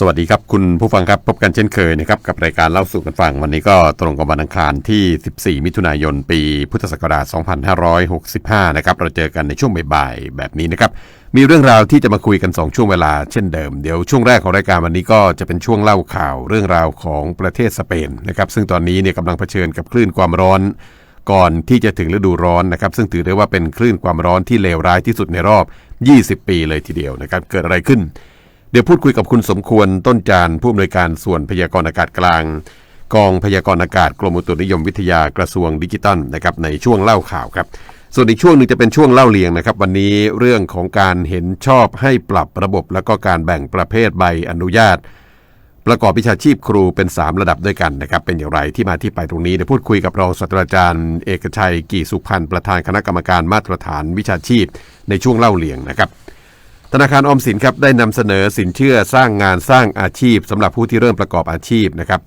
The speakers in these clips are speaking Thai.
สวัสดีครับ คุณผู้ฟังครับพบกันเช่นเคยนะครับกับรายการเล่าสู่กันฟัง วันนี้ก็ตรงกับวันอังคารที่ 14 มิถุนายน ปีพุทธศักราช 2565 นะครับเราเจอกันในช่วงบ่ายๆแบบนี้นะครับมีเรื่องราวที่จะมาคุยกัน 2 ช่วงเวลาเช่นเดิม เดี๋ยวช่วงแรกของรายการวันนี้ก็จะเป็นช่วงเล่าข่าวเรื่องราวของประเทศสเปนนะครับซึ่งตอนนี้เนี่ยกำลังเผชิญกับคลื่นความร้อนก่อนที่จะถึงฤดูร้อนนะครับ ซึ่งถือได้ว่าเป็นคลื่นความร้อนที่เลวร้ายที่สุดในรอบ 20 ปีเลยทีเดียวนะครับเกิดอะไรขึ้น เดี๋ยวพูดคุยกับคุณสมควรต้นจานผู้อำนวยการส่วนพยากรณ์อากาศกลาง กองพยากรณ์อากาศกรมอุตุนิยมวิทยากระทรวงดิจิทัลนะครับในช่วงเล่าข่าวครับ ส่วนอีกช่วงหนึ่งจะเป็นช่วงเล่าเลียงนะครับ วันนี้เรื่องของการเห็นชอบให้ปรับระบบแล้วก็การแบ่งประเภทใบอนุญาต ประกอบวิชาชีพครูเป็น 3 ระดับด้วยกันนะครับ เป็นอย่างไรที่มาที่ไปตรงนี้เดี๋ยวพูดคุยกับรองศาสตราจารย์ เอกชัย กี่สุพันธ์ประธานคณะกรรมการมาตรฐานวิชาชีพ ในช่วงเล่าเลียงนะครับ ธนาคารออมสินครับได้นำเสนอสินเชื่อสร้างงานสร้างอาชีพสำหรับผู้ที่เริ่มประกอบอาชีพนะครับ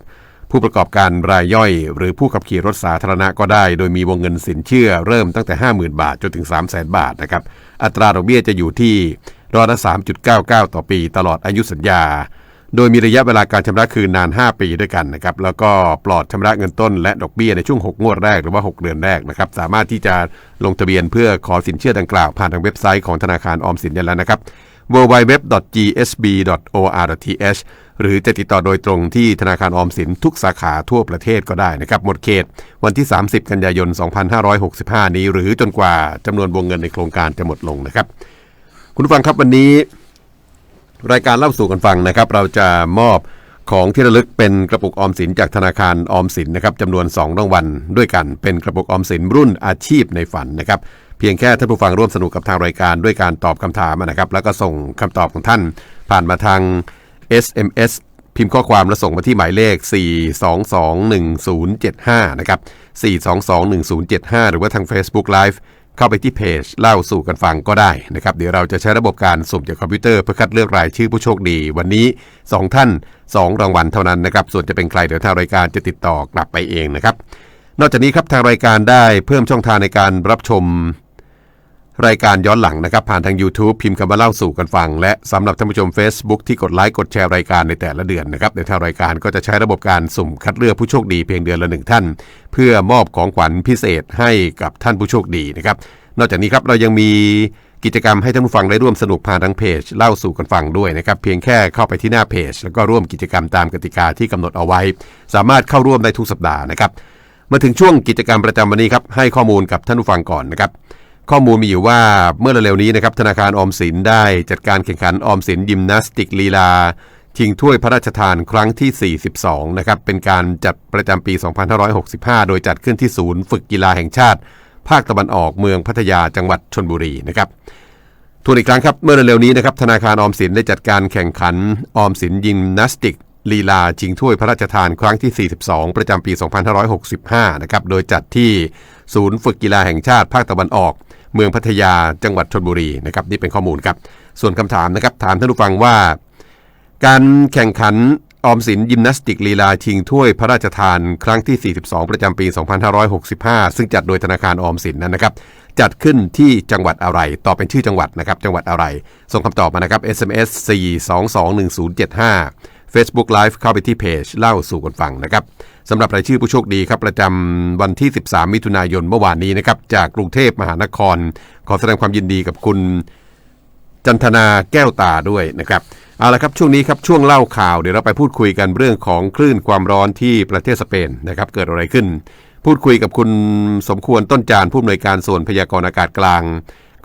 ผู้ประกอบการรายย่อย หรือผู้ขับขี่รถสาธารณะก็ได้ โดยมีวงเงินสินเชื่อเริ่มตั้งแต่ 50,000 บาทจนถึง 300,000 บาทนะครับอัตราดอกเบี้ยจะอยู่ที่ร้อยละ3.99 ต่อปีตลอดอายุสัญญา โดยมีระยะเวลาการชำระคืนนาน 5 ปีด้วยกันนะครับ แล้วก็ปลอดชำระเงินต้นและดอกเบี้ยในช่วง 6 งวดแรกหรือว่า 6 เดือนแรกนะครับ สามารถที่จะลงทะเบียนเพื่อขอสินเชื่อดังกล่าว ผ่านทางเว็บไซต์ของธนาคารออมสินได้แล้วนะครับ www.gsb.or.th หรือจะติดต่อโดยตรงที่ธนาคารออมสินทุกสาขาทั่วประเทศก็ได้นะครับ หมดเขตวันที่ 30 กันยายน 2565 นี้ หรือจนกว่าจำนวนวงเงินในโครงการจะหมดลงนะครับ คุณผู้ฟังครับวันนี้ รายการเล่าสู่กันฟังนะครับ เราจะมอบของที่ระลึกเป็นกระปุกออมสินจากธนาคารออมสินนะครับจำนวน 2 รางวัลด้วยกันเป็นกระปุกออมสินรุ่นอาชีพในฝันนะครับ เพียงแค่ท่านผู้ฟังร่วมสนุกกับทางรายการด้วยการตอบคำถามนะครับ แล้วก็ส่งคำตอบของท่าน ผ่านมาทาง SMS พิมพ์ข้อความและส่งมาที่หมายเลข 4221075 นะครับ 4221075 หรือว่าทาง Facebook Live เข้าไปที่เพจเล่าสู่กันฟังก็ได้นะครับ เดี๋ยวเราจะใช้ระบบการสุ่มจากคอมพิวเตอร์เพื่อคัดเลือกรายชื่อผู้โชคดี วันนี้ 2 ท่าน 2 รางวัลเท่านั้นนะครับ ส่วนจะเป็นใครเดี๋ยวทางรายการจะติดต่อกลับไปเองนะครับ นอกจากนี้ครับทางรายการได้เพิ่มช่องทางในการรับชม รายการย้อนหลังนะครับ ผ่านทาง YouTube พิมพ์คำว่าเล่าสู่กันฟัง และสำหรับท่านผู้ชม Facebook ที่กดไลค์กดแชร์รายการในแต่ละเดือนนะครับในทางรายการก็จะใช้ระบบการสุ่มคัดเลือกผู้โชคดีเพียงเดือนละหนึ่งท่าน เพื่อมอบของขวัญพิเศษให้กับท่านผู้โชคดีนะครับนอกจากนี้ครับเรายังมีกิจกรรมให้ท่านผู้ฟังได้ร่วมสนุกผ่านทางเพจเล่าสู่กันฟังด้วยนะครับ เพียงแค่เข้าไปที่หน้าเพจ แล้วก็ร่วมกิจกรรมตามกติกาที่กำหนดเอาไว้ สามารถเข้าร่วมได้ทุกสัปดาห์นะครับมาถึงช่วงกิจกรรมประจำวันนี้ครับให้ข้อมูลกับท่านผู้ฟังก่อนนะครับ ข้อมูลมีอยู่ว่าเมื่อเร็วๆนี้นะครับธนาคารออมสินได้จัดการแข่งขันออมสินยิมนาสติกลีลาชิงถ้วยพระราชทานครั้งที่ 42 นะครับ เป็นการจัดประจำปี 2565 โดยจัดขึ้นที่ศูนย์ฝึกกีฬาแห่งชาติ ภาคตะวันออกเมืองพัทยาจังหวัดชนบุรีนะครับทวนอีกครั้งครับ เมื่อเร็วๆนี้นะครับธนาคารออมสินได้จัดการแข่งขันออมสินยิมนาสติกลีลาชิงถ้วยพระราชทานครั้งที่ 42 ประจำปี 2565 นะครับ โดยจัดที่ศูนย์ฝึกกีฬาแห่งชาติภาคตะวันออก เมืองพัทยาจังหวัดชนบุรีนะครับนี่เป็นข้อมูลครับ ส่วนคำถามนะครับถามท่านผู้ฟังว่า การแข่งขันออมสินยิมนาสติกลีลาชิงถ้วยพระราชทานครั้งที่ 42 ประจำปี 2565 ซึ่งจัดโดยธนาคารออมสินนั้นนะครับ จัดขึ้นที่จังหวัดอะไร ตอบเป็นชื่อจังหวัดนะครับ จังหวัดอะไร ส่งคำตอบมานะครับ SMS 4221075 Facebook Live เข้าไปที่เพจเล่าสู่กันฟังนะครับ สำหรับรายชื่อผู้โชคดีครับประจำวันที่ 13 มิถุนายนเมื่อวานนี้นะครับจากกรุงเทพมหานคร ขอแสดงความยินดีกับคุณจันทนาแก้วตาด้วยนะครับเอาละครับช่วงนี้ครับช่วงเล่าข่าวเดี๋ยวเราไปพูดคุยกันเรื่องของคลื่นความร้อนที่ประเทศสเปนนะครับเกิดอะไรขึ้น พูดคุยกับคุณสมควรต้นจานผู้อำนวยการส่วนพยากรณ์อากาศกลาง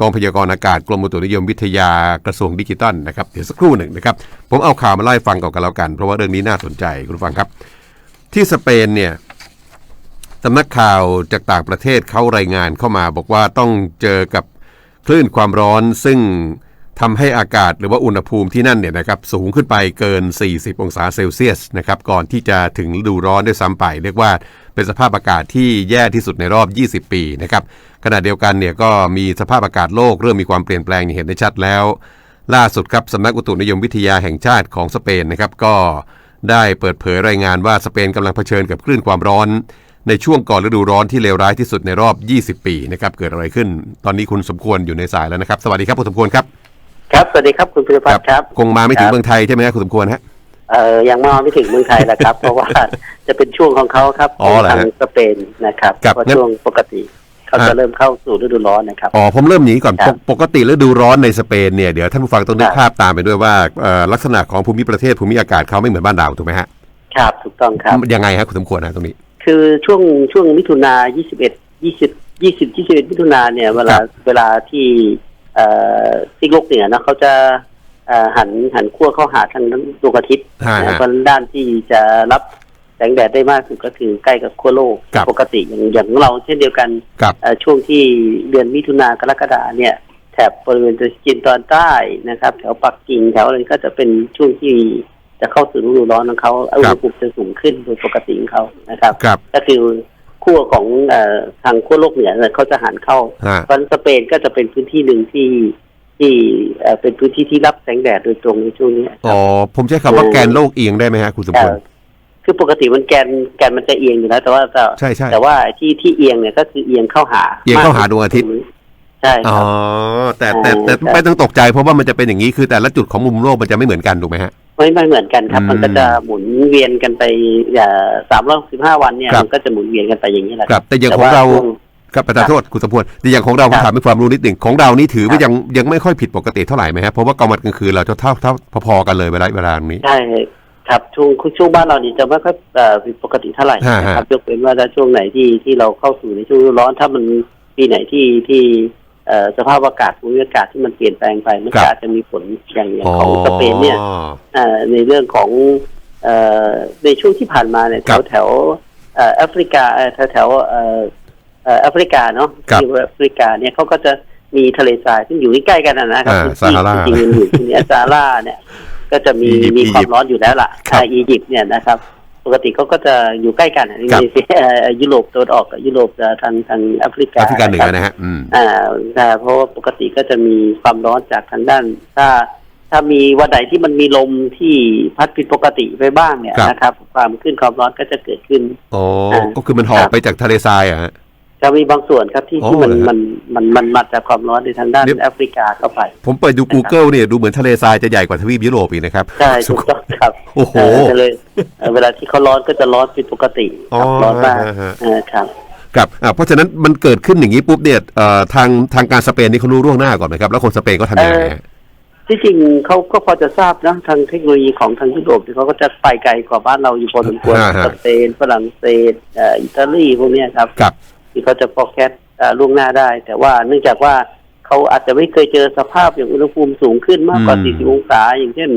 กองพยากรณ์อากาศกรมอุตุนิยมวิทยากระทรวงดิจิทัลนะครับเดี๋ยวสักครู่หนึ่งนะครับผมเอาข่าวมาไล่ฟังก่อนกันแล้วกัน เพราะว่าเรื่องนี้น่าสนใจคุณผู้ฟังครับ ที่สเปนเนี่ยสำนักข่าวจากต่างประเทศเขารายงานเข้ามา บอกว่าต้องเจอกับคลื่นความร้อนซึ่งทำให้อากาศหรือว่าอุณหภูมิที่นั่นเนี่ยนะครับสูงขึ้นไปเกิน 40 องศาเซลเซียสนะครับก่อนที่จะถึงฤดูร้อนด้วยซ้ำไป เรียกว่าเป็นสภาพอากาศที่แย่ที่สุดในรอบ 20 ปีนะครับขณะเดียวกันเนี่ยก็มีสภาพอากาศโลกเริ่มมีความเปลี่ยนแปลงอย่างเห็นได้ชัดแล้ว ล่าสุดครับสำนักอุตุนิยมวิทยาแห่งชาติของสเปนนะครับก็ ได้เปิดเผยรายงานว่าสเปนกำลังเผชิญกับคลื่นความร้อน ในช่วงก่อนฤดูร้อนที่เลวร้ายที่สุดในรอบ 20 ปีนะครับเกิดอะไรขึ้น ตอนนี้คุณสมควรอยู่ในสายแล้วนะครับ สวัสดีครับคุณสมควรครับ ครับสวัสดีครับคุณพิรพัฒน์ครับ คงมาไม่ถึงครับเมืองไทยใช่ไหมครับคุณสมควรฮะเอ่อยังมาไม่ถึงเมืองไทยนะครับ เพราะว่าจะเป็นช่วงของเขาครับอ๋อเหรอฮะทางสเปนนะครับครับเพราะงั้นช่วงปกติ เขาฮะจะเริ่มเข้าสู่ฤดูร้อนนะครับ อ๋อผมเริ่มอย่างนี้ก่อนครับปกปกติฤดูร้อนในสเปนเนี่ยเดี๋ยวท่านผู้ฟังต้องนึกครับภาพตามไปด้วยว่าเอ่อลักษณะของภูมิประเทศภูมิอากาศเขาไม่เหมือนบ้านเราถูกไหมฮะครับถูกต้องครับยังไงฮะคุณสมควรนะตรงนี้ คือช่วงช่วงมิถุนา21 20 20 21มิถุนาเนี่ยเวลาครับเวลาที่เอ่อซีกโลกเหนือนะเขาจะเอ่อหันหันขั้วเข้าหาทางดวงอาทิตย์ฮะนะฮะเพราะด้านที่จะรับ แสงแดดได้มากสุดก็คือใกล้กับขั้วโลกครับปกติอย่างอย่างของเราเช่นเดียวกันกับเอ่อช่วงที่เดือนมิถุนากรกฎาเนี่ยแถบบริเวณจีนตอนใต้นะครับ แถวปักกิ่งแถวอะไรก็จะเป็นช่วงที่จะเข้าสู่ฤดูร้อนของเขาอุณหภูมิจะสูงขึ้นโดยปกติของเขานะครับกับก็คือขั้วของเอ่อทางขั้วโลกเหนือเนี่ยเขาจะหันเข้าฮะเพราะฉะนั้นสเปนก็จะเป็นพื้นที่หนึ่งที่ที่เอ่อเป็นพื้นที่ที่รับแสงแดดโดยตรงในช่วงนี้คอ๋รัอบผมใช้คำว่าแกนโลกเอียงได้ไหมฮะคุณสมเอ่ควรอ คือปกติมันแกนแกนมันจะเอียงอยู่แล้วแต่ว่าแต่ใช่ใช่ แต่ว่าที่ที่เอียงเนี่ยก็คือเอียงเข้าหาเอียงเข้าหาดวงอาทิตย์ ใช่คอ๋อรับ แต่แต่แต่ใช่ ไม่ต้องตกใจเพราะว่ามันจะเป็นอย่างนี้คือแต่ละจุดของมุมโลกมันจะไม่เหมือนกันถูกไหมฮะ ไม่ไม่เหมือนกันครับ อืมมันก็จะหมุนเวียนกันไปสามร้อยสิบห้าวันเนี่ยครับ มันก็จะหมุนเวียนกันไปอย่างนี้แหละครับ แต่อย่างแต่ของว่าเราช่วงครับประธานโทษคุณสมควรแต่อย่างของเราคผรัมบถามเป็นความรู้นิดหนึ่งของเรานี่ถือว่าครับ ยังยังไม่ค่อยผิดปกติเท่าไหร่ไหมฮะเพราะว่ากลางวันกลางคืนเราจะเท่าเท่าพอๆกันเลยเวลาเวลานี้ ใช่ ครับช่วงช่วงบ้านเรานี่จะไม่ค่อยเอ่อผิดปกติเท่าไหร่ฮะนะครับฮะยกเว้นว่าถ้าช่วงไหนที่ที่เราเข้าสู่ในช่วงฤดูร้อนถ้ามันปีไหนที่ที่เอ่อสภาพอากาศภูมิอากาศที่มันเปลี่ยนแปลงไปมันก็อาจจะมีผลอย่างอย่างของสเปนเนี่ยอ๋อเอ่อในเรื่องของเอ่อในช่วงที่ผ่านมาเนี่ยครัแถบวแถวเอ่อแอฟริกาเอ่อแถวแถวเอ่อเอ่อแอฟริกาเนาะครับที่แอฟริกาเนี่ยเขาก็จะมีทะเลทรายซึ่งอยู่ใกล้ๆกันนะนะครับอ่าพื้นซาที่ฮาราจริงๆมันอยู่ที่เนี่ยซาฮาราเนี่ย ก็จะมีอียิปต์มีความอียิปต์ร้อนอยู่แล้วล่ะครับอ่าอียิปต์เนี่ยนะครับปกติเขาก็จะอยู่ใกล้กันอินครับโดนีเซียเอ่อยุโรปตะวันออกกับยุโรปเอ่อทางทางแอฟริกาแอฟริกาเหนือครับนะฮะอืมอ่าใช่เพราะว่าปกติก็จะมีความร้อนจากทางด้าน ถ้าถ้ามีวันไหนที่มันมีลมที่พัดผิดปกติไปบ้างเนี่ยครับนะครับ ความขึ้นความร้อนก็จะเกิดขึ้นอ๋ออ่าก็คือมันหอบครับไปจากทะเลทรายอะ ฮะจะมีบางส่วนครับที่อ๋อที่มันเหรอฮะมันมันมันมาจากความร้อนในทางด้านเดี๋ยวแอฟริกาเข้าไป ผมเปิดดู Google เนี่ยดูเหมือนทะเลทรายจะใหญ่กว่าทวีปยุโรปอีกนะครับ ใช่ถูกต้องครับ โอ้โหเออเลยเอ่อเวลาที่เขาร้อนก็จะร้อนผิดปกติครับอ๋อร้อนมากฮะฮะเออครับครับอ่าเพราะฉะนั้นมันเกิดขึ้นอย่างนี้ปุ๊บเนี่ยเอ่อทางทางการสเปนนี่เขารู้ล่วงหน้าก่อนไหมครับ แล้วคนสเปนก็ทำยังไงฮะที่จริงเขาก็พอจะทราบนะทางเทคโนโลยีของทางยุโรปที่เขาก็จะไปไกลกว่าบ้านเราอยู่พอสมควรอ่าฮะสเปนฝรั่งเศสเอ่ออิตาลีพวกเนี้ยครับกับ ที่เขาจะพอแคสล่วงหน้าได้ แต่ว่าเนื่องจากว่าเขาอาจจะไม่เคยเจอสภาพอย่างอุณหภูมิสูงขึ้นมากกว่าอืม40 องศา อย่างเช่น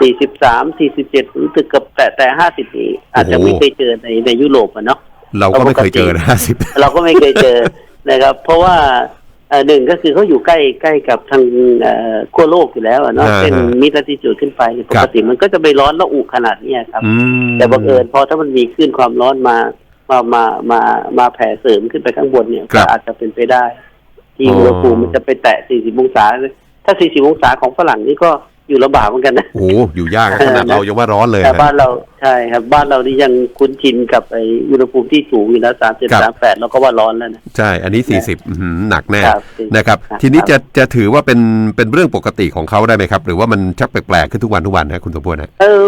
43 47หรือตึกกับแต่แต่ 50นี่อาจจะโอ้โหไม่เคยเจอในในยุโรปอะเนาะเราก็ไม่เคยเจอนะสิบเราก็ไม่เคยเจอนะครับ เพราะว่าเอ่อหนึ่งก็คือเขาอยู่ใกล้ใกล้กับทางเอ่อขั้วโลกอยู่แล้วอะเนาะอ่าฮะเป็นมิตรที่จุดขึ้นไปปครักบติมันก็จะไปร้อนระอุขนาดเนี้ยครับอืมแต่บังเอิญพอถ้ามันมีคลื่นความร้อนมา มามามามาแผ่เสริมขึ้นไปข้างบนเนี่ยครัก็บอาจจะเป็นไปได้ ที่อ๋ออุอุณหภูมิมันจะไปแตะ 40 องศาถ้า 40 องศาของฝรั่งนี่ก็อยู่ลำบากเหมือนกันนะโอ้โหอยู่ยากนะขนาดเรายังว่าร้อนเลยแต่ฮะบ้านเราใช่ครับ บ้านเรานี่ยังคุ้นชินกับไออุณหภูมิที่สูงอยู่แล้วสามเจ็ดครัสามบแปดเราก็ว่าร้อนแล้วนะใช่ อันนี้สี่สิบหนักแน่ครับนะครับครับ ทีนี้จะจะถือว่าเป็นเป็นเรื่องปกติของเขาได้ไหมครับ หรือว่ามันชักแปลกๆขึ้นทุกวันทุกวันนะคุณสมบูรณ์นะเออ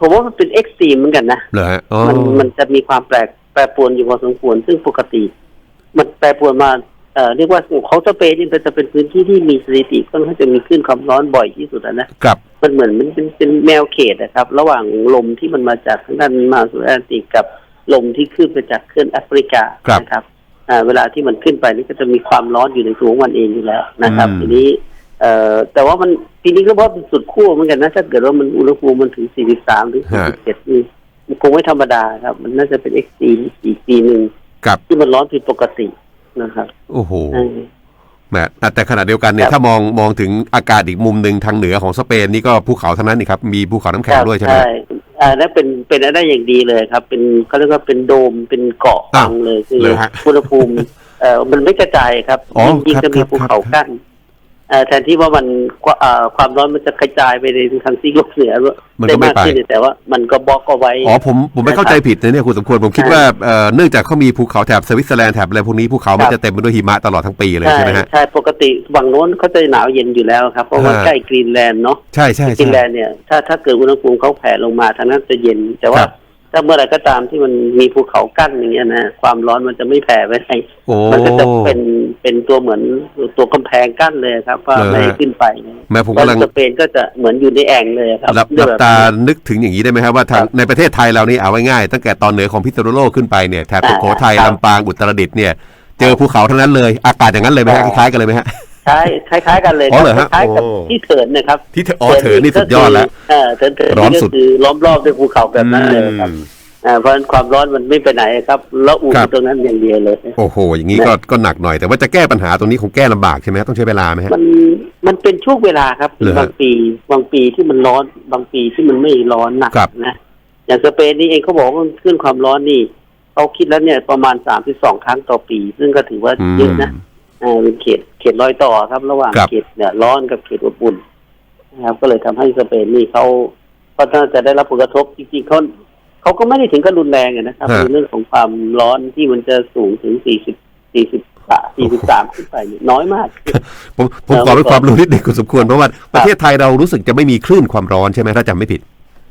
ผมว่ามันเป็นเอ็กซ์ตรีมเหมือนกันนะเหรอฮะอ๋อมันมันจะมีความแปลก แปรปรวนอยู่พอสมควรซึ่งปกติ มันแปรปรวนมาเอ่อเรียกว่าของสเปนนี่เป็นจะเป็นพื้นที่ที่มีสถิติค่อนข้างจะมีคลื่นความร้อนบ่อยที่สุดอะนะกับมันเหมือนมันเป็นเป็นแนวเขตนะครับ ระหว่างลมที่มันมาจากทางด้านมหาสมุทรแอตแลนติกกับลมที่ขึ้นไปจากเคลื่อนแอฟริกาครับนะครับอ่าเวลาที่มันขึ้นไปนี่ก็จะมีความร้อนอยู่ในตัวของมันเองอยู่แล้วนะครับอืมทีนี้เอ่อแต่ว่ามันทีนี้ก็เพราะเป็นสุดขั้วเหมือนกันนะถ้าเกิดว่ามันอุณหภูมิมันถึง 43 หรือ 47นี่ มันคงไม่ธรรมดาครับ มันน่าจะเป็นเอ็กซ์ตรีมอีกปีหนึ่งกับที่มันร้อนผิดปกตินะครับ โอ้โหเออแหมแต่ขณะเดียวกันเนี่คยรับถ้ามองมองถึงอากาศอีกมุมหนึ่งทางเหนือของสเปนนี่ก็ภูเขาทั้งนั้นนี่ครับ มีภูเขาน้ำแข็งด้วยใช่ไหมใช่อ่านั่นเป็นเป็นอะไรอย่างดีเลยครับ เป็นเขาเรียกว่าเป็นโดมเป็นเกาะอ้าฟัวงเลยคือเหรอฮะอุณหภูมิเอ่อมันไม่กระจายครับอ๋อยิ่งยิ่งครับจะมีครับภูเขาครับกั้นเอ่อ แทนที่ว่ามันเอ่อความร้อนมันจะกระจายไปในทางซีกโลกเหนือมันได้ก็ไม่มากไปขึ้นแต่ว่ามันก็บล็อกเอาไว้อ๋อผมผมไม่เข้าใจผิดนะเนี่ยคุณสมควรผมคิดว่าเอ่อเนื่องจากเขามีภูเขาแถบสวิตเซอร์แลนด์แถบอะไรพวกนี้ภูเขามันจะเต็มไปด้วยหิมะตลอดทั้งปีเลยใช่ไหมฮะใช่ปกติฝั่งโน้นเขาจะหนาวเย็นอยู่แล้วครับเพราะว่าฮะใกล้กรีนแลนด์เนาะใช่ใช่กรีใช่นแลนด์เนี่ยถ้าถ้าเกิดอุณหภูมิเขาแผ่ลงมาทางนั้นจะเย็นแต่คว่ารับ ถ้าเมื่อไหร่ก็ตามที่มันมีภูเขากั้นอย่างเงี้ยนะความร้อนมันจะไม่แผ่ไปไหนโอ้มันก็จะเป็นเป็นตัวเหมือนตัวกำแพงกั้นเลยครับว่าเหรอฮะไม่ให้ขึ้นไปแม้ผมแล้วกำลังสเปนก็จะเหมือนอยู่ในแอ่งเลยครับหลับหเรื่ลัองบแบบตานี้นึกถึงอย่างนี้ได้ไหมครับว่าทางครับในประเทศไทยเรานี่เอาไว้ง่ายตั้งแต่ตอนเหนือของพิษณุโลกขึ้นไปเนี่ยแถบอ่าสุโขทัยครับลำปางอุตรดิตถ์เนี่ย เจอภูเขาทั้งนั้นเลย อากาศอย่างนั้นเลยไหมฮะคอ่าล้ายๆกันเลยไหมฮะ ใช่คล้ายๆกันเลยอ๋อเหรอคฮะล้ายๆกับโอ้ ที่เถินนะครับที่เธออ๋อเถินนี่สุดยอดแล้วเออเถินเถินร้อนนี่สุก็ดคือล้อมรอบด้วยภูเขาแบบนั้นเลยครับ อืม อ่าเพราะฉะนั้นความร้อนมันไม่ไปไหนครับแล้วอุ่นครับอยู่ตรงนั้นอย่างเดียวเลย โอ้โห อย่างนี้ก็ก็หนักหน่อย แต่ว่าจะแก้ปัญหาตรงนี้คงแก้ลำบากใช่ไหมฮะต้องใช้เวลาไหมฮะ มันมันเป็นช่วงเวลาครับเหรอฮะบางปีบางปีที่มันร้อนบางปีที่มันไม่ร้อนหนักครับ นะอย่างสเปนนี่เองเขาบอกว่ามันขึ้นความร้อนนี่เขาคิดแล้วเนี่ยประมาณสามสิบสองครั้งต่อปี ซึ่งก็ถือว่าอืมเยอะนะ อ่าเป็นเขตเขตรอยต่อครับ ระหว่างครับ เขตเนี่ยร้อนกับเขตอบอุ่นนะครับ ก็เลยทำให้สเปนนี่เขาก็น่าจะได้รับผลกระทบจริงๆเขาเขาก็ไม่ได้ถึงกับรุนแรงอะนะครับฮะ ในเรื่องของความร้อนที่มันจะสูงถึงสี่สิบสี่สิบสี่สิบสามขึ้นไปเนี่ยน้อยมาก ผมผมขอเป็นความรู้นิดหนึ่งคุณสมควรเพราะว่าประเทศไทยเรารู้สึกจะไม่มีคลื่นความร้อนใช่ไหมถ้าจำไม่ผิด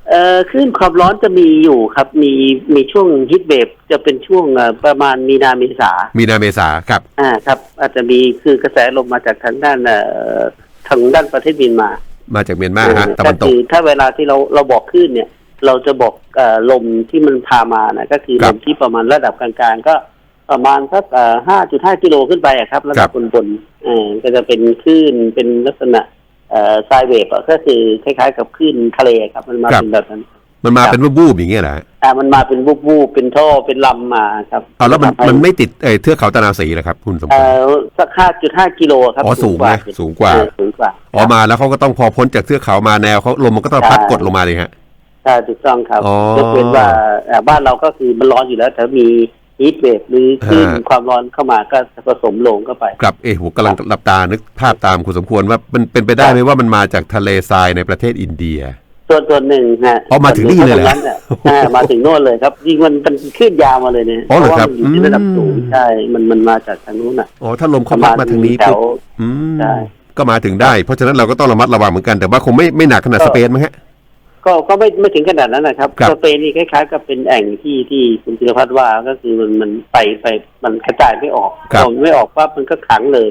เอ่อคลื่นความร้อนจะมีอยู่ครับ มีมีช่วงฮิตเวฟจะเป็นช่วงเอ่อประมาณมีนาเมษามีนาเมษาครับ อ่าครับ อาจจะมีคือกระแสลมมาจากทางด้านเอ่อทางด้านประเทศเมียนมามาจากเมียนมาฮะเออตะวันตก็กคือถ้าเวลาที่เราเราบอกคลื่นเนี่ย เราจะบอกเอ่อลมที่มันพามานะก็คือครัลบมที่ประมาณระดับกลางๆก็ประมาณสักห้าจุดห้ากิโลขึ้นไปอะครับระครัดับบบนๆเออก็จะเป็นคลื่นเป็นลักษณะเอ่อ ไซเวฟก็คือคล้ายๆ กับคลื่นทะเลครับ มันมาเป็นแบบนั้น มันมาครับเป็นวูบๆอย่างเงี้ยแหละอ่ามันมาเป็นวูบวูบๆเป็นท่อเป็นลำมาครับเอาแล้วมันทำให้มันไม่ติดเอ่อเทือกเขาตะนาวศรีเหรอครับ คุณสมพเอ่รอสักห้าจุดห้ากิโลครับอ๋อสูงนะสูงกว่าเออสูงกว่าออกมาแล้วเขาก็ต้องพอพ้นจากเทือกเขามาแนวเขาลมมันก็ต้องพัดกดลงมาเลยฮะใช่ถูกต้องครับอ๋อยกเว้นว่าเอ่อบ้านเราก็คือมันร้อนอยู่แล้วแต่มี ฮีทเวฟหรือคลื่นฮะความร้อนเข้ามาก็ผสมลงเข้าไปกลับเอะผมกำลังหลับตานึกภาพตามคุณสมควรว่ามันเป็นไปได้ไหมว่ามันมาจากทะเลทรายในประเทศอินเดียส่วนส่วนหนึ่งฮะอ๋อมาถึงนี่เลยเหรอส่วนหนึ่งก็ตรงนั้นน่ะอ่ามาถึงโน่นเลยครับจริงมันเป็นคลื่นยาวมาเลยเนี่ยอ๋อเหรอเพราะว่าครับมันอยู่ที่ระดับสูงอืมใช่ มันมันมาจากทางนู้นอะอ๋อถ้าลมเขาพัดมาทางนี้แถปุ๊บวอืมใช่ก็มาถึงได้ เพราะฉะนั้นเราก็ต้องระมัดระวังเหมือนกันแต่ว่าคงไม่ไม่หนักขนาดก็สเปนมั้งฮะ ก็ก็ไม่ไม่ถึงขนาดนั้นนะครับครับ สเปนนี่คล้ายๆกับเป็นแอ่งที่ที่คุณธีรพัฒน์ว่าก็คือมันมันไปไปมันกระจายไม่ออกครับ พอมันไม่ออกปั๊บมันก็ขังเลย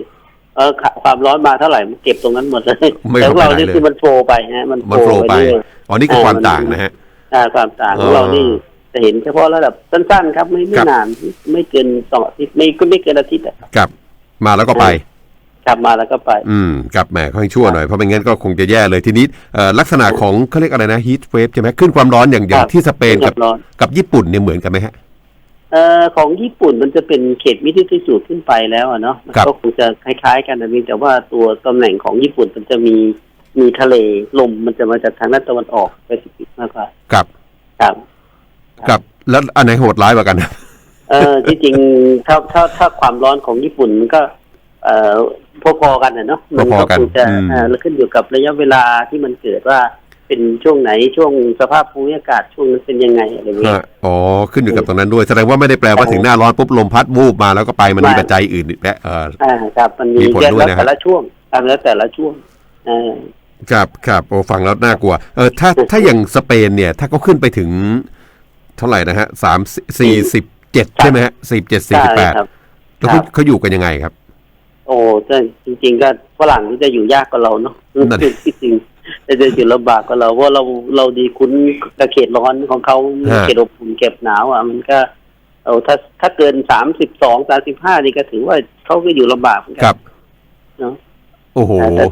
เออขะความร้อนมาเท่าไหร่มันเก็บตรงนั้นหมดเลยไม่แต่ของเราเข้าไปไหนนี่เลย คือมันโฟลไปฮะมันมันโฟลว์ไปเรื่อย อ๋อนี่คืออ่าความมันต่างนะฮะ อ่าความต่างของอ๋อเรานี่จะเห็นเฉพาะระดับสั้นๆ ครับ ไม่ไม่ครับ นานไม่เกินสองอาทิตย์ไม่ก็ไม่เกินอาทิตย์อะครับกลับ มาแล้วก็ไป กลับมาแล้วก็ไป อืมกลับแหมค่อยชั่วหน่อย เพราะไม่งั้นก็คงจะแย่เลยทีนี้เอ่อลักษณะของเขาเรียกอะไรนะฮีทเวฟใช่ไหมขึ้นความร้อนอย่างอย่างครับที่สเปนกับขึ้นความร้อนกับญี่ปุ่นเนี่ยเหมือนกันไหมฮะเอ่อของญี่ปุ่นมันจะเป็นเขตมิติที่สูงขึ้นไปแล้วอะเนาะมันครับก็คงจะคล้ายๆ กันนะเพียงแต่ว่าตัวตำแหน่งของญี่ปุ่นมันจะมีมีทะเลลมมันจะมาจากทางด้านตะวันออกแปซิฟิกมากกว่ากับครับกับแล้วอันไหนโหดร้ายกว่ากันนะเออที่จริงถ้าถ้าถ้าความร้อนของญี่ปุ่นมันก็ เอ่อ พอๆกันนะเนาะมัพอๆกันคงจะอืมเอ่อแล้วขึ้นอยู่กับระยะเวลาที่มันเกิดว่าเป็นช่วงไหนช่วงสภาพภูมิอากาศช่วงนั้นเป็นยังไงอะไรเงี้ยฮะอ๋อขึ้นอยู่กับตรงนั้นด้วยแสดงว่าไม่ได้แปลว่าถึงหน้าร้อนปุ๊บลมพัดวูบมาแล้วก็ไปมันมีไม่ปัจจัยอื่นอีกและเอออ่าครับมันมีมีผลเยอะด้วยแล้วนะครับแต่ละช่วงตามแล้วแต่ละช่วงเออครับครับโอ้ฟังแล้วน่ากลัวเออถ้าถ้าอย่างสเปนเนี่ย ถ้าเขาขึ้นไปถึงเท่าไหร่นะฮะสามสี่สิบเจ็ดใช่ไหมฮะสี่เจ็ดสี่ใช่สิบแปดครับแล้วเขาเขาอยู่กันยังไงครับ โอ้แต่จริง ๆ ก็ฝรั่งนี่จะอยู่ยากกว่าเราเนาะนั่นดิที่จริงจะจะอยู่ลำบากกว่าเราเพราะเราเราดีคุ้นกับเขตร้อนของเขาฮะเขตอบอุ่นเก็บหนาวอะมันก็เอาถ้าถ้าเกินสามสิบสองสามสิบห้านี่ก็ถือว่าเขาก็อยู่ลำบากเหมือนกัครับเนาะโอ้โหแต่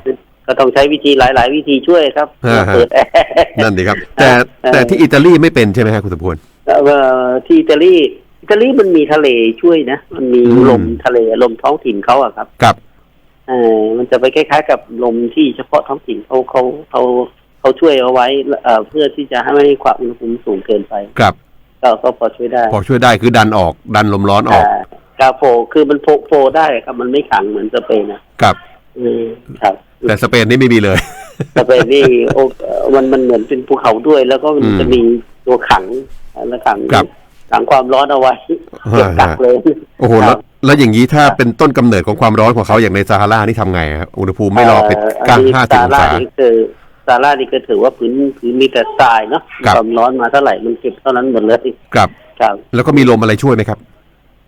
ก็ต้องใช้วิธีหลาย ๆ วิธีช่วยครับฮะฮะเปิดแอร์นั่นดีครับ แต่เออแต่ที่อิตาลีไม่เป็นใช่ไหมฮะคุณสมพลเอ่อที่อิตาลี อิตาลีมันมีทะเลช่วยนะ มันมีอืมลมทะเลลมท้องถิ่นเขาอะครับกับเออมันจะไปคล้ายๆกับลมที่เฉพาะท้องถิ่นเขาเขาเขาเขาช่วยเอาไว้เอ่อเพื่อที่จะให้ไม่ให้ความอุณหภูมิสูงเกินไปกับก็ก็พอช่วยได้ พอช่วยได้คือดันออก ดันลมร้อนออกากาโฟคือมันโฟโฟได้ครับ มันไม่ขังเหมือนสเปนนะกับอืมครับ แต่สเปนนี่ไม่มีเลยสเปนนี่โอ้เอ่อมันมันเหมือนเป็นภูเขาด้วย แล้วก็มันอืมจะมีตัวขังแล้วขังครับ ขังความร้อนเอาไว้เก็บกักเลย โอ้โหแล้วแล้วอย่างนี้ถ้าเป็นต้นกำเนิดของความร้อนของเขาอย่างในซาฮารานี่ทำไงครับอุณหภูมิไม่รอเป็นเกลางนนี้ห้าสิบองซาศาร่นี่คือซาร่านี่ก็ถือว่าพื้นพื้นมีแต่ทรายเนาะครับความร้อนมาเท่าไหร่มันเก็บเท่านั้นหมดเลยครับครับ แล้วก็มีลมอะไรช่วยไหมครับ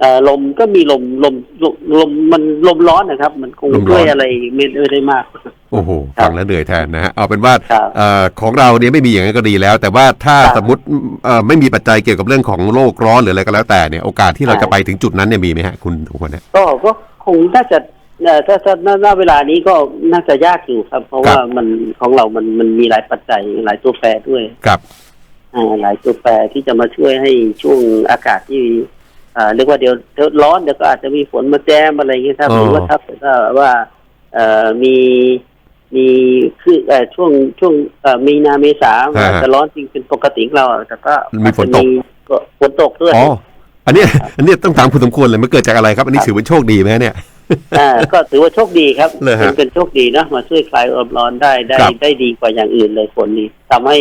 เอ่อลมก็มีลมลมลมลมมันลมร้อนนะครับ มันคงลมร้อน ด้วยอะไรไม่ไม่ได้มาก โอ้โหครับฟังแล้วเหนื่อยแทนนะฮะเอาเป็นว่าครับเอ่อของเราเนี่ยไม่มีอย่างนั้นก็ดีแล้ว แต่ว่าถ้าครับสมมติเอ่อไม่มีปัจจัยเกี่ยวกับเรื่องของโลกร้อนหรืออะไรก็แล้วแต่เนี่ยโอกาสที่เราครับจะไปถึงจุดนั้นเนี่ยมีไหมฮะคุณทุกคนเนี่ย ก็ก็คงน่าจะเอ่อถ้าถ้าณณเวลานี้ก็น่าจะยากอยู่ครับ เพราะครับ ว่ามันของเรามันมันมีหลายปัจจัยหลายตัวแปรด้วย ครับ อ่าหลายตัวแปรที่จะมาช่วยให้ช่วงอากาศที่อ่า เรียกว่าเดี๋ยวเดี๋ยวร้อนเดี๋ยวก็อาจจะมีฝนมาแจมอะไรอย่างเงี้ยครับอ๋อหรือว่าถ้าถ้าว่าเอ่อมีมีคือเอ่อช่วงช่วงเอ่อมีนาเมษาอาจจะร้อนจริงเป็นปกติของเราแต่ก็มีฝนตกอาจจะก็ฝนตกด้วยอ๋ออันเนี้ยอันเนี้ยต้องถามคุณสมควรเลยมันเกิดจากอะไรครับ อันนี้ถือเป็นโชคดีไหมฮะเนี่ยอ่าก็ถือว่าโชคดีครับเลยฮะเป็นเป็นโชคดีเนอะมาช่วยคลายความร้อนได้ได้ครับได้ดีกว่าอย่างอื่นเลยฝนนี้ทำให้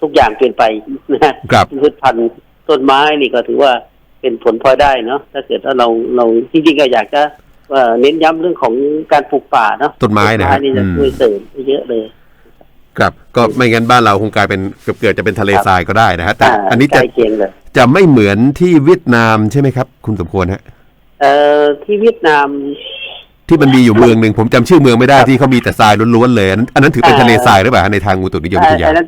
ทุกอย่างเปลี่ยนไปนะฮะครับพืชพันธุ์ต้นไม้นี่ก็ถือว่า เป็นผลพลอยได้เนาะถ้าเกิดว่าเราเราจริงๆก็อยากจะเอ่อเน้นย้ำเรื่องของการปลูกป่าเนาะต้นไม้นะฮะนี่จะอืมช่วยเสริมเยอะเลยครับก็ไม่งั้นบ้านเราคงกลายเป็นเกือบเกือบจะเป็นทะเลครับทรายก็ได้นะฮะแต่าอันนี้ใกจะล้เคียงเลยจะไม่เหมือนที่เวียดนามใช่ไหมครับ คุณสมควรฮะเอ่อที่เวียดนามที่มันมีอยู่เมืองหนึ่งผมจำชื่อเมืองไม่ได้ครับที่เขามีแต่ทรายล้วนๆเลย อันนั้นอันนั้นถือเป็นอ่าทะเลทรายหรือเปล่าฮะในทางอุตุนิยมวิทยาอันนั้น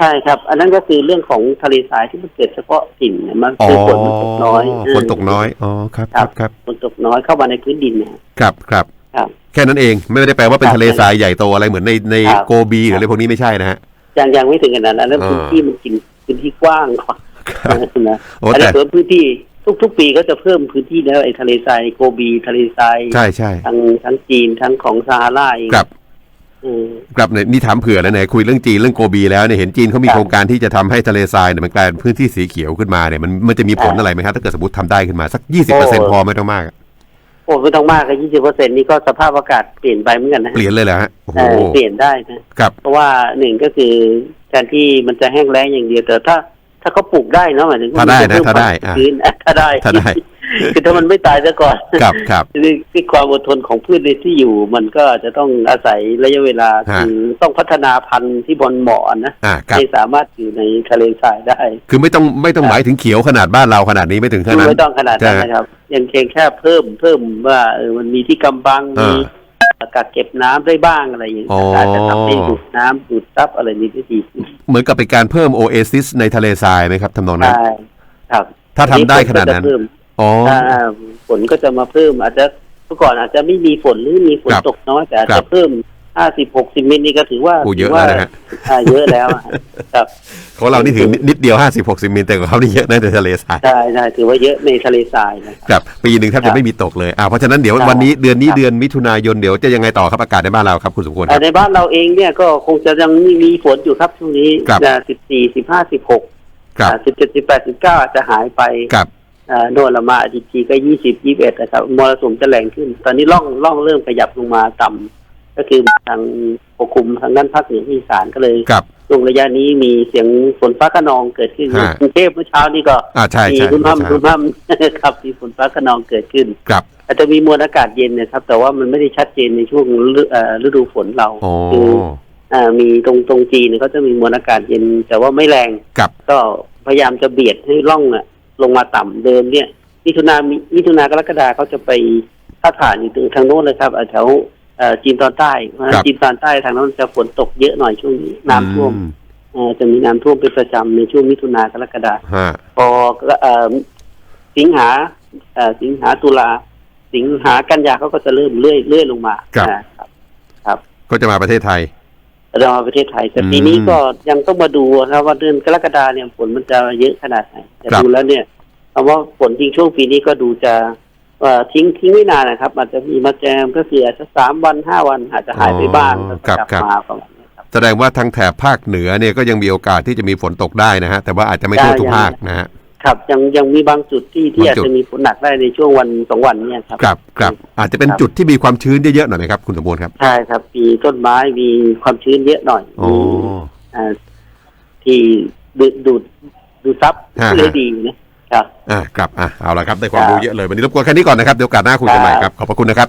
ใช่ครับ อันนั้นก็คือเรื่องของทะเลทรายที่มันเกิดเฉพาะถิ่นเนี่ยมันอ๋อคือฝนมันตกน้อยฝนตกน้อยอ๋อครับครับครับฝนตกน้อยเข้ามาในพื้นดินเนี่ยครับครับครับ แค่นั้นเองไม่ได้แปลว่าเป็นครับทะเลทรายใหญ่โตอะไรเหมือนในในครับโกบีหรืออะไรพวกนี้ไม่ใช่นะฮะยังยังไม่ถึงขนาดนั้นแล้วอ่าพื้นที่มันกินพื้นที่กว้างกว่าครับนะโอ้อันแต่นี้ส่วนพื้นที่ทุกๆปีก็จะเพิ่มพื้นที่แล้วไอ้ทะเลทรายโกบี ทะเลทรายใช่ใช่ทั้งทั้งจีนทั้งของซาฮาราเองครับ อืมครับเนี่ยนี่ถามเผื่อแล้วเนี่ยคุยเรื่องจีนเรื่องโกบีแล้วเนี่ยเห็นจีนเขามีครับโครงการที่จะทำให้ทะเลทรายเนี่ยมันกลายเป็นพื้นที่สีเขียวขึ้นมาเนี่ยมันมันจะมีผลอ่าอะไรไหมครับถ้าเกิดสมมติทำได้ขึ้นมาสักยี่สิบเปอร์เซ็นต์โอ้พอไม่ต้องมากโอ้ไม่ต้องมากก็ยี่สิบเปอร์เซ็นนี่ก็สภาพอากาศเปลี่ยนไปเหมือนกันนะเปลี่ยนเลยแหละฮะโอ้โหเออเปลี่ยนได้นะครับเพราะว่าหนึ่งก็คือการที่มันจะแห้งแล้งอย่างเดียวแต่ถ้าถ้าเขาปลูกได้เนาะหมายถึงว่ถ้าได้นะมัจถ้าได้เพิ่มอะพื้นอะถ้าได้ถ้าได้ คือถ้ามันไม่ตายซะก่อนครับครับด้วยด้วยความอดทนของพืชในที่อยู่ มันก็จะต้องอาศัยระยะเวลาฮะคือต้องพัฒนาพันธุ์ที่บนเหมาะนะอ่าครับให้สามารถอยู่ในทะเลทรายได้ คือไม่ต้องไม่ต้องหมายถึงเขียวขนาดบ้านเราขนาดนี้ไม่ถึงขนาดนั้นไม่ต้องขนาดนั้นใช่นะครับยังเพียงแค่เพิ่มเพิ่มว่าเออมันมีที่กำบังอ่ามีมีกักเก็บน้ำได้บ้างอะไรอย่างเงี้ยอ๋อออาจจะทำให้ดูดน้ำดูดซับอะไรนี้ได้ดีขึ้นเหมือนกับเป็นการเพิ่มโอเอซิสในทะเลทรายไหมครับทำนองนั้นใช่ครับ ถ้าทำได้ขนาดนั้นฝก็จะเพิ่ม อ๋ออ่าฝนก็จะมาเพิ่ม อาจจะเมื่อก่อนอาจจะไม่มีฝนหรือมีฝนครับตกน้อยแต่อาจครัจะบ เพิ่มห้าสิบหกสิบมิลนี่ก็ถือว่าโอ้เยอะถืว่าแล้วนะฮะ อ่าเยอะแล้วอะครับ ของเรานี่ถือนิดเดียวห้าสิบหกสิบมิลแต่ของเขานี่เยอะนะในทะเลทราย ใช่ใช่ถือว่าเยอะในทะเลทรายนะ ครับครับปีหนึ่งแทบครัจะบไม่มีตกเลยอ่าเพราะฉะนั้นเดี๋ยวครับวันนี้เดือนนี้ครับ เดือนมิถุนายนเดี๋ยวจะยังไงต่อครับอากาศในบ้านเราครับคุณสมควรคอ่ารับ ในบ้านเราเองเนี่ยก็คงจะยังมีฝนอยู่ครับช่วงนี้ครับ สิบสี่สิบห้าสิบหกครับสิบเจ็ดสิบแปดสิบเก้าจะหายไป ครับอ่า โน่นละมาอาทิตย์ทีก็ยี่สิบยี่สิบเอ็ดนะครับมรสุมจะแรงขึ้น ตอนนี้ล่องล่องเริ่มขยับลงมาต่ำก็คือทางปกคลุมทางด้านภาคเหนือที่อีสานก็เลยครับช่วงระยะนี้มีเสียงฝนฟ้าขนองเกิดขึ้นฮะกรุงเทพเมื่อเช้านี้ก็อ่าใช่มีใช่คุณพ่ำใช่คุณพ่ำครับมีฝนฟ้าขนองเกิดขึ้นครับอาจจะมีมวลอากาศเย็นนะครับ แต่ว่ามันไม่ได้ชัดเจนในช่วงฤเอ่อฤดูฝนเราโอ้คืออ่ามีตรงตรงจีนเนี่ยเขาจะมีมวลอากาศเย็น แต่ว่าไม่แรงครับก็พยายามจะเบียดให้ร่องอะ ลงมาต่ำเดิมเนี่ยมิถุนามิมิถุนากรกฎาเขาจะไปพาดผ่านอยู่ทางโน้นเลยครับอ่าแถวเอ่อจีนตอนใต้เพราะฉะนั้นจีนตอนใต้ทางโน้นจะฝนตกเยอะหน่อยช่วงนี้น้ำท่วมอืเอ่อจะมีน้ำท่วมเป็นประจำในช่วงมิถุนากรกฎาฮะพอเอ่อสิงหาเอ่อสิงหาตุลา สิงหากันยาเขาก็จะเริ่มเลื่อยเลื่อยลงมานะครับ ครับ ก็จะมาประเทศไทย เรามาประเทศไทยแต่อืมปีนี้ก็ยังต้องมาดูนะครับว่าเดือนกรกฎาเนี่ยฝนมันจะเยอะขนาดไหนแต่ครับดูแล้วเนี่ยคำว่าฝนจริงช่วงปีนี้ก็ดูจะเอ่อทิ้งทิ้งไม่นานนะครับ อาจจะมีมาแจมก็คืออาจจะสามวันห้าวันอาจจะหายไปบ้างแล้วก็กลับมาประมาณนี้ครับแสดงว่าทางแถบภาคเหนือเนี่ยก็ยังมีโอกาสที่จะมีฝนตกได้นะฮะแต่ว่าอาจจะไม่ทั่วได้ทุกยังภาคนะฮะ ครับยังยังมีบางจุดที่ที่บางอาจจุดจะมีฝนหนักได้ในช่วงวันสองวันเนี่ยครับครับครับอาจจะเป็นครับจุดที่มีความชื้นเยอะๆหน่อยไหมครับ คุณสมบูรณ์ครับใช่ครับมีต้นไม้มีความชื้นเยอะหน่อยอ๋อมีอ่าที่ดูดดูดดูดซับฮะได้ดีนะครับอ่าครับอะเอาละครับได้ความครับรู้เยอะเลยวันนี้รบกวนแค่นี้ก่อนนะครับเดี๋ยวโอกาสหน้าคุยกันใหม่ครับขอบพระคุณนะครับ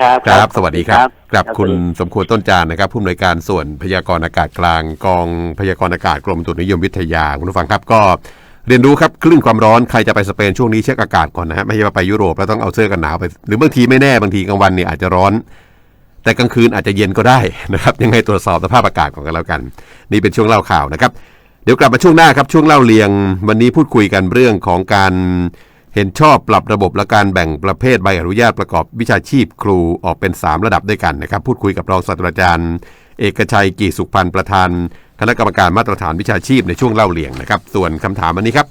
ครับครับสวัสดีครับครับครับคุณสมควรต้นจานนะครับผู้อำนวยการส่วนพยากรณ์อากาศกลางกองพยากรณ์อากาศกรมอุตุนิยมวิทยาคุณผู้ฟังครับก็ เรียนรู้ครับคลื่นความร้อนใครจะไปสเปนช่วงนี้เช็คอากาศก่อนนะฮะไม่ใช่ว่าไปยุโรปแล้วต้องเอาเสื้อกันหนาวไป หรือบางทีไม่แน่บางทีกลางวันเนี่ยอาจจะร้อน แต่กลางคืนอาจจะเย็นก็ได้นะครับ ยังไงตรวจสอบสภาพอากาศก่อนกันแล้วกัน นี่เป็นช่วงเล่าข่าวนะครับ เดี๋ยวกลับมาช่วงหน้าครับช่วงเล่าเรียง วันนี้พูดคุยกันเรื่องของการเห็นชอบปรับระบบและการแบ่งประเภทใบอนุญาตประกอบวิชาชีพครูออกเป็น 3 ระดับด้วยกันนะครับ พูดคุยกับรองศาสตราจารย์ เอกชัยกีสุขพันธ์ประธาน คณะกรรมการมาตรฐานวิชาชีพในช่วงเล่าเรียงนะครับ ส่วนคำถามวันนี้ครับ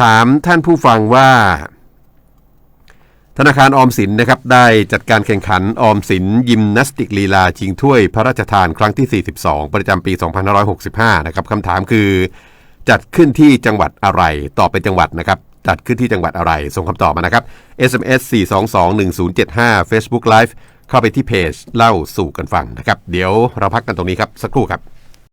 ถามท่านผู้ฟังว่า ธนาคารออมสินนะครับได้จัดการแข่งขันออมสินยิมนาสติกลีลาชิงถ้วยพระราชทานครั้งที่ 42 ประจำปี 2565 นะครับคำถามคือ จัดขึ้นที่จังหวัดอะไรตอบเป็นจังหวัดนะครับจัดขึ้นที่จังหวัดอะไร ส่งคำตอบมานะครับ SMS 4221075 Facebook Live เข้าไปที่เพจเล่าสู่กันฟังนะครับ เดี๋ยวเราพักกันตรงนี้ครับสักครู่ครับ